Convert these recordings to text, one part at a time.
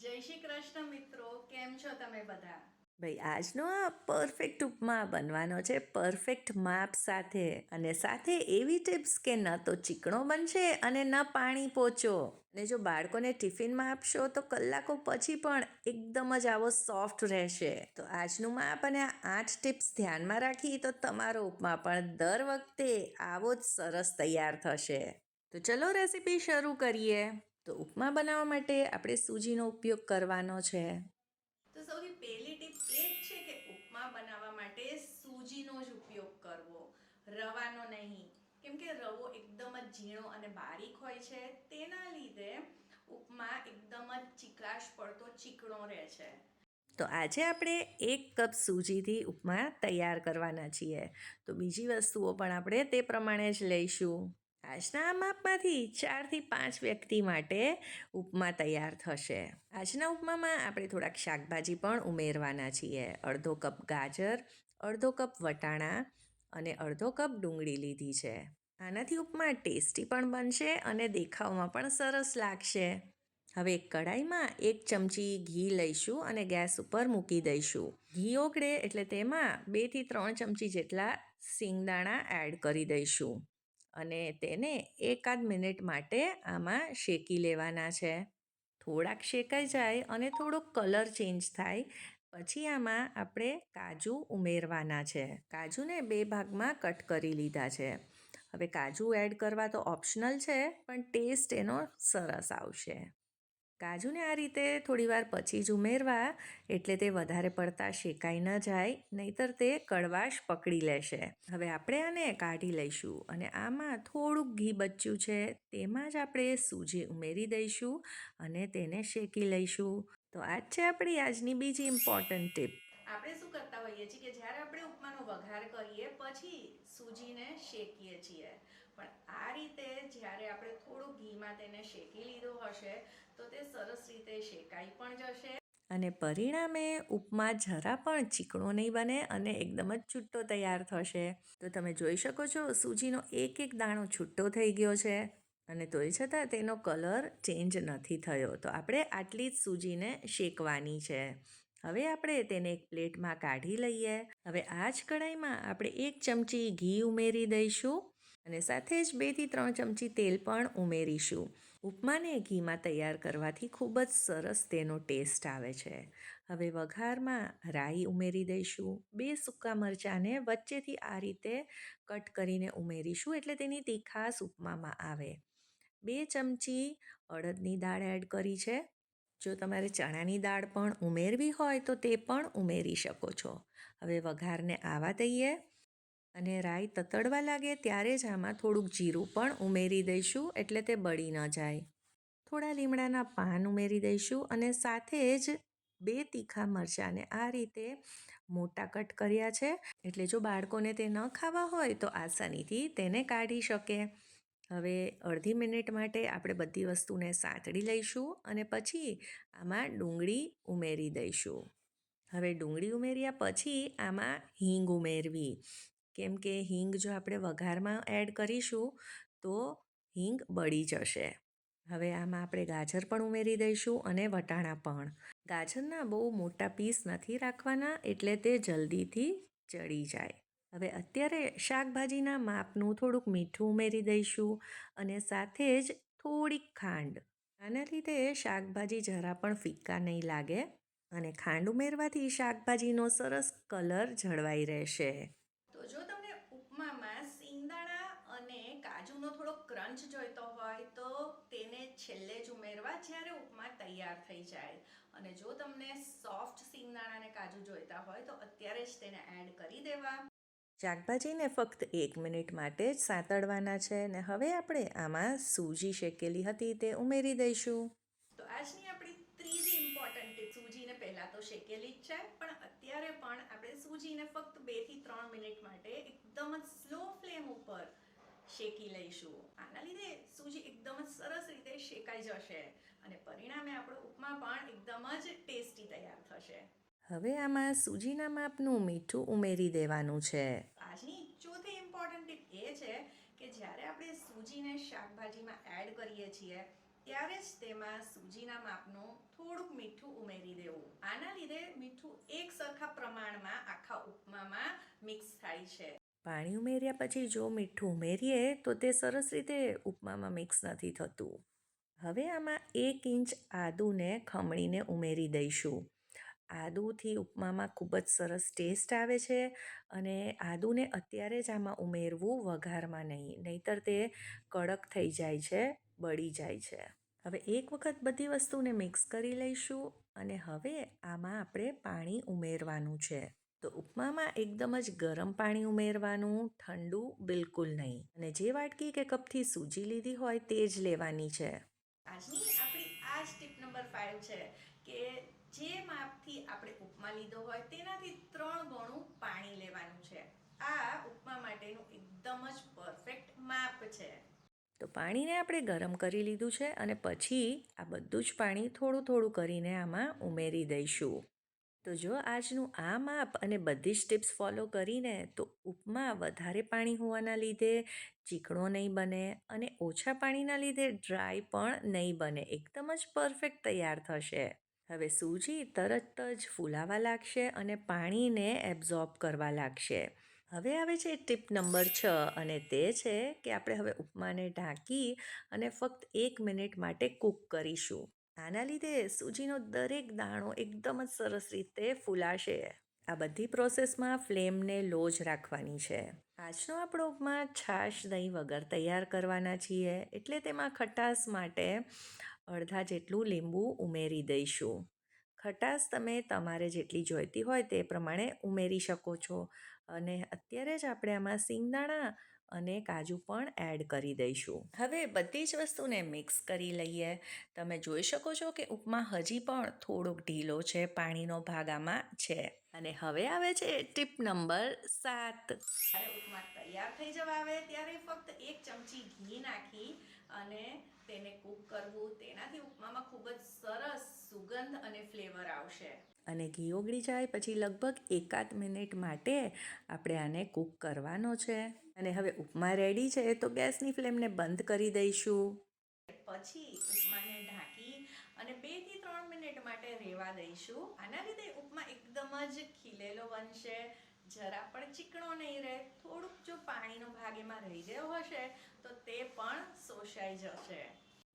જય શ્રી કૃષ્ણ મિત્રો, કેમ છો તમે બધા? ભાઈ, આજનો આ પરફેક્ટ ઉપમા બનવાનો છે પરફેક્ટ માપ સાથે. અને સાથે એવી ટિપ્સ કે ન તો ચીકણો બનશે અને ન પાણી પોચો. અને જો બાળકોને ટિફિનમાં આપશો તો કલાકો પછી પણ એકદમ જ આવો સોફ્ટ રહેશે. તો આજનું માપ અને આ આઠ ટિપ્સ ધ્યાનમાં રાખી તો તમારો ઉપમા પણ દર વખતે આવો જ સરસ તૈયાર થશે. તો ચલો રેસીપી શરૂ કરીએ. તો ઉપમા બનાવવા માટે આપણે સૂજીનો ઉપયોગ કરવાનો છે. તો સૌથી પહેલી ટીપ એ જ છે કે ઉપમા બનાવવા માટે સૂજીનો જ ઉપયોગ કરવો. રવાનો નહીં. કેમ કે રવો એકદમ જ ઝીણો અને બારીક હોય છે. તેના લીધે ઉપમા એકદમ જ ચીકાશ પડતો ચીકણો રહે છે. તો આજે આપણે એક કપ સૂજીથી ઉપમા તૈયાર કરવાના છીએ. તો બીજી વસ્તુઓ પણ આપણે તે પ્રમાણે જ લઈશું. આજના આ માપમાંથી ચારથી પાંચ વ્યક્તિ માટે ઉપમા તૈયાર થશે. આજના ઉપમામાં આપણે થોડાક શાકભાજી પણ ઉમેરવાના છીએ. અડધો કપ ગાજર, અડધો કપ વટાણા અને અડધો કપ ડુંગળી લીધી છે. આનાથી ઉપમા ટેસ્ટી પણ બનશે અને દેખાવમાં પણ સરસ લાગશે. હવે કઢાઈમાં એક ચમચી ઘી લઈશું અને ગેસ ઉપર મૂકી દઈશું. ઘી ઓગળે એટલે તેમાં બેથી ત્રણ ચમચી જેટલા સિંગદાણા એડ કરી દઈશું. અને તેને એકાદ મિનિટ માટે આમાં શેકી લેવાના છે. થોડાક શેકાઈ જાય અને થોડોક કલર ચેન્જ થાય, પછી આમાં આપણે કાજુ ઉમેરવાના છે. કાજુને બે ભાગમાં કટ કરી લીધા છે. હવે કાજુ એડ કરવા તો ઓપ્શનલ છે, પણ ટેસ્ટ એનો સરસ આવશે. કાજુને આ રીતે થોડીવાર પછી જ ઉમેરવા, એટલે તે વધારે પડતા શેકાઈ ન જાય, નહીતર તે કડવાશ પકડી લેશે. હવે આપણે આને કાઢી લઈશું અને આમાં થોડુંક ઘી બચ્યું છે, તેમાં જ આપણે સૂજી ઉમેરી દઈશું અને તેને શેકી લઈશું. તો આ જ છે આપણી આજની બીજી ઇમ્પોર્ટન્ટ ટીપ આપણે શું કરતા હોઈએ છીએ કે જ્યારે આપણે ઉપમાનો વઘાર કરીએ, પછી સૂજીને શેકીએ છીએ. પણ આ રીતે જ્યારે આપણે થોડું ઘીમાં તેને શેકી લીધો હશે, તો તે સરસ રીતે શેકાઈ પણ જશે. અને પરિણામે ઉપમા જરા પણ ચીકણો નહીં બને અને એકદમ જ છૂટ્ટો તૈયાર થશે. તો તમે જોઈ શકો છો, સૂજીનો એક એક દાણો છૂટ્ટો થઈ ગયો છે. અને તોય છતાં તેનો કલર ચેન્જ નથી થયો. તો આપણે આટલી જ સૂજીને શેકવાની છે. હવે આપણે તેને એક પ્લેટમાં કાઢી લઈએ. હવે આ જ કઢાઈમાં આપણે એક ચમચી ઘી ઉમેરી દઈશું. અને સાથે જ બેથી ત્રણ ચમચી તેલ પણ ઉમેરીશું. ઉપમાને ઘીમાં તૈયાર કરવાથી ખૂબ જ સરસ તેનો ટેસ્ટ આવે છે. હવે વઘારમાં રાઈ ઉમેરી દઈશું. બે સૂકા મરચાંને વચ્ચેથી આ રીતે કટ કરીને ઉમેરીશું એટલે તેની તીખાસ ઉપમામાં આવે. બે ચમચી અડદની દાળ એડ કરી છે. જો તમારે ચણાની દાળ પણ ઉમેરવી હોય તો તે પણ ઉમેરી શકો છો. હવે વઘારને આવા દઈએ. અને રાઈ તતડવા લાગે ત્યારે જ આમાં થોડુંક જીરું પણ ઉમેરી દઈશું એટલે તે બળી ન જાય. થોડા લીમડાના પાન ઉમેરી દઈશું અને સાથે જ બે તીખા મરચાંને આ રીતે મોટા કટ કર્યા છે. એટલે જો બાળકોને તે ન ખાવા હોય તો આસાનીથી તેને કાઢી શકે. હવે અડધી મિનિટ માટે આપણે બધી વસ્તુને સાંતળી લઈશું અને પછી આમાં ડુંગળી ઉમેરી દઈશું. હવે ડુંગળી ઉમેર્યા પછી આમાં હિંગ ઉમેરવી. કેમ કે હિંગ જો આપણે વઘારમાં એડ કરીશું, તો હિંગ બળી જશે. હવે આમાં આપણે ગાજર પણ ઉમેરી દઈશું અને વટાણા પણ. ગાજરના બહુ મોટા પીસ નથી રાખવાના, એટલે તે જલ્દીથી ચડી જાય. હવે અત્યારે શાકભાજીના માપનું થોડુંક મીઠું ઉમેરી દઈશું અને સાથે જ થોડીક ખાંડ. આના લીધે શાકભાજી જરા પણ ફિક્કા નહીં લાગે અને ખાંડ ઉમેરવાથી શાકભાજીનો સરસ કલર જળવાઈ રહેશે તો જો તમને ઉપમામાં સિંગદાણા અને કાજુનો થોડો ક્રંચ જોઈતો હોય તો તેને છેલ્લે જ ઉમેરવા જ્યારે ઉપમા તૈયાર થઈ જાય. અને જો તમને સોફ્ટ સિંગદાણા અને કાજુ જોઈતા હોય તો અત્યારે જ તેને એડ કરી દેવા. શાકભાજીને ફક્ત એક મિનિટ માટે જ સાંતળવાના છે ને હવે આપણે આમાં સૂજી શેકેલી હતી તે ઉમેરી દઈશું. તો આજની આપણી ત્રીજી ઇમ્પોર્ટન્ટ ટીપ સૂજીને પહેલાં તો શેકેલી જ છે પણ અત્યારે પણ આપણે સૂજીને ફક્ત બેથી ત્રણ મિનિટ માટે એકદમ જ સ્લો ફ્લેમ ઉપર શેકી લઈશું. આના લીધે સૂજી એકદમ જ સરસ રીતે શેકાઈ જશે અને પરિણામે આપણો ઉપમા પણ એકદમ જ ટેસ્ટી તૈયાર થશે. હવે આમાં સૂજીના માપનું મીઠું ઉમેરી દેવાનું છે. આજની ચોથી ઇમ્પોર્ટન્ટ ટીપ એ છે કે જ્યારે આપણે સૂજીને શાકભાજીમાં એડ કરીએ છીએ ત્યારે જ તેમાં સૂજીના માપનું થોડુંક મીઠું ઉમેરી દેવું. આના લીધે મીઠું એક સરખા પ્રમાણમાં આખા ઉપમામાં મિક્સ થાય છે. પાણી ઉમેર્યા પછી જો મીઠું ઉમેરીએ, તો તે સરસ રીતે ઉપમામાં મિક્સ નથી થતું. હવે આમાં એક ઇંચ આદુને ખમણીને ઉમેરી દઈશું. આદુથી ઉપમામાં ખૂબ જ સરસ ટેસ્ટ આવે છે અને આદુને અત્યારે જ આમાં ઉમેરવું વઘારમાં નહીં, નહીતર તે કડક થઈ જાય છે, બળી જાય છે. હવે એક વખત બધી વસ્તુને મિક્સ કરી લઈશું અને હવે આમાં આપણે પાણી ઉમેરવાનું છે. તો ઉપમામાં એકદમ જ ગરમ પાણી ઉમેરવાનું ઠંડુ બિલકુલ નહીં. અને જે વાટકી કે કપથી સૂજી લીધી હોય તે જ લેવાની છે. આજની આપણી આ જ ટીપ નંબર ફાઇવ છે કે જે માપથી આપણે ઉપમા લીધો હોય તેનાથી ત્રણ ગણું પાણી લેવાનું છે. આ ઉપમા માટેનું એકદમ જ પરફેક્ટ માપ છે. તો પાણીને આપણે ગરમ કરી લીધું છે અને પછી આ બધું જ પાણી થોડું થોડું કરીને આમાં ઉમેરી દઈશું. તો જો આજનું આ માપ અને બધી જ ટિપ્સ ફોલો કરીને તો ઉપમા વધારે પાણી હોવાના લીધે, ચીકણો નહીં બને અને ઓછા પાણીના લીધે ડ્રાય પણ નહીં બને. એકદમ જ પરફેક્ટ તૈયાર થશે. હવે સૂજી તરત જ ફૂલાવા લાગશે અને પાણીને એબ્ઝોર્બ કરવા લાગશે. હવે આવે છે ટીપ નંબર છ અને તે છે કે આપણે હવે ઉપમાને ઢાંકી અને ફક્ત એક મિનિટ માટે કૂક કરીશું. આના લીધે સૂજીનો દરેક દાણો એકદમ જ સરસ રીતે ફૂલાશે. આ બધી પ્રોસેસમાં ફ્લેમને લો જ રાખવાની છે. આજનો આપણો ઉપમા છાશ દહીં વગર તૈયાર કરવાના છીએ, એટલે તેમાં ખટાશ માટે અડધા જેટલું લીંબુ ઉમેરી દઈશું. ખટાશ તમે તમારે જેટલી જોઈતી હોય તે પ્રમાણે ઉમેરી શકો છો. અને અત્યારે જ આપણે આમાં સિંગદાણા અને કાજુ પણ એડ કરી દઈશું. હવે બધી જ વસ્તુને મિક્સ કરી લઈએ. તમે જોઈ શકો છો કે ઉપમા હજી પણ થોડોક ઢીલો છે, પાણીનો ભાગ આમાં છે. અને હવે આવે છે ટીપ નંબર સાત. ઉપમા તૈયાર થઈ જવા આવે ત્યારે ફક્ત એક ચમચી ઘી નાખી અને તેને કૂક કરવું. તેનાથી ઉપમામાં ખૂબ જ સરસ સુગંધ અને ફ્લેવર આવશે. અને ઘી ઓગળી જાય પછી લગભગ એકાદ મિનિટ માટે આપણે આને કૂક કરવાનો છે. અને હવે ઉપમા રેડી છે, તો ગેસની ફ્લેમને બંધ કરી દઈશું. પછી ઉપમાને ઢાંકી અને બેથી ત્રણ મિનિટ માટે રેવા દઈશું. આના લીધે ઉપમા એકદમ જ ખીલેલો બનશે. જરા પણ ચીકણો નહીં રહે, થોડુંક જો પાણીનો ભાગ એમાં રહી ગયો હશે, તો તે પણ શોષાઈ જશે.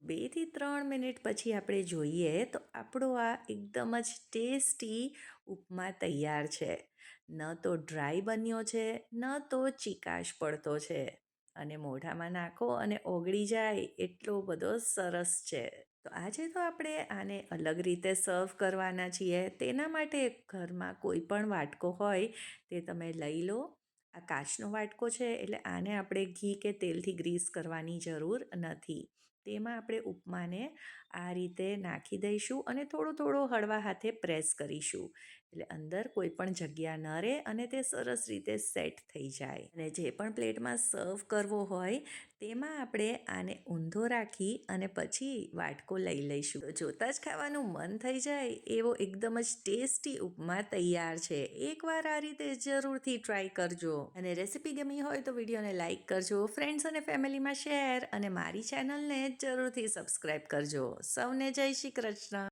બેથી ત્રણ મિનિટ પછી આપણે જોઈએ તો આપણો આ એકદમ જ ટેસ્ટી ઉપમા તૈયાર છે. ન તો ડ્રાય બન્યો છે, ન તો ચિકાશ પડતો છે. અને મોઢામાં નાખો અને ઓગળી જાય એટલો બધો સરસ છે. તો આજે તો આપણે આને અલગ રીતે સર્વ કરવાના છીએ. તેના માટે ઘરમાં કોઈ પણ વાટકો હોય તે તમે લઈ લો. આ કાચનો વાટકો છે એટલે આને આપણે ઘી કે તેલથી ગ્રીસ કરવાની જરૂર નથી. તેમાં આપણે ઉપમાને આ રીતે નાખી દઈશું અને થોડો થોડો હળવા હાથે પ્રેસ કરીશું. એટલે અંદર કોઈ પણ જગ્યા ન રહે અને તે સરસ રીતે સેટ થઈ જાય. અને જે પણ પ્લેટમાં સર્વ કરવો હોય તેમાં આપણે આને ઊંધો રાખી અને પછી વાટકો લઈ લઈશું. તો જોતાં જ ખાવાનું મન થઈ જાય એવો એકદમ જ ટેસ્ટી ઉપમા તૈયાર છે. એકવાર આ રીતે જરૂરથી ટ્રાય કરજો. અને રેસિપી ગમી હોય તો વિડીયોને લાઇક કરજો, ફ્રેન્ડ્સ અને ફેમિલીમાં શેર અને મારી ચેનલને જરૂરથી સબસ્ક્રાઈબ કરજો. સૌને જય શ્રી કૃષ્ણ.